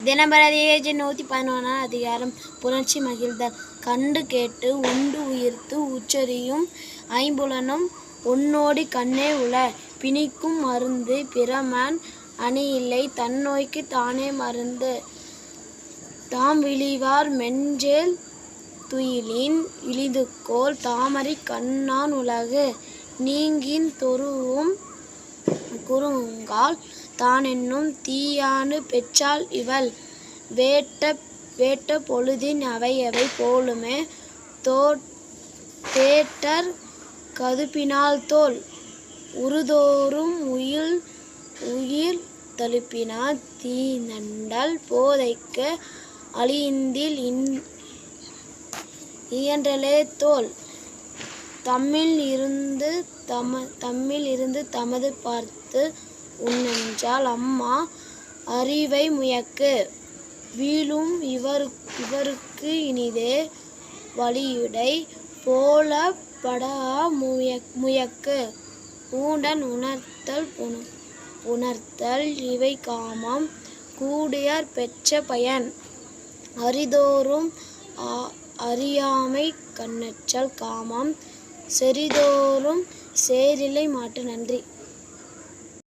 தினபரதியேஜி நூற்றி பதினொன்றாம் அதிகாரம் புணர்ச்சி மகிழ்தல் கண்டு கேட்டு உண்டு உயிர்த்து உச்சரியும் ஐம்புலனும் உன்னோடி கண்ணே உள பிணிக்கும் மருந்து பிறமன் அணியில்லை தன்னோய்க்கு தானே மருந்து. தாம் விழிவார் மெஞ்சேல் துயிலின் இழிதுக்கோல் தாமரைக் கண்ணான் உலகு நீங்கின் தொருவும் குறுங்கால் தானென்னும் தீயானு பெற்றாள் இவள். வேட்ட வேட்ட பொழுதின் அவையவை போலுமே தோ தேட்டர் கதுப்பினால் தோல் உறுதோறும் உயில் உயிர் தழுப்பினால் தீ நண்டால் போதைக்கு அழியிந்தில் இன் இயன்றலே தோல். தம்மில் இருந்து தம தம்மில் இருந்து தமது பார்த்து உன்னென்றால் அம்மா அறிவை முயக்கு. வீழும் இவரு இவருக்கு இனிதே வழியுடை போலப் படா முயக் முயக்கு. ஊண்டன் உணர்த்தல் உண உணர்த்தல் இவை காமம். கூடியார் பெற்ற பயன். அறிதோறும் அறியாமை கண்ணற்றல் காமம். செறிதோறும் சேரிலை மாட்டு நன்றி.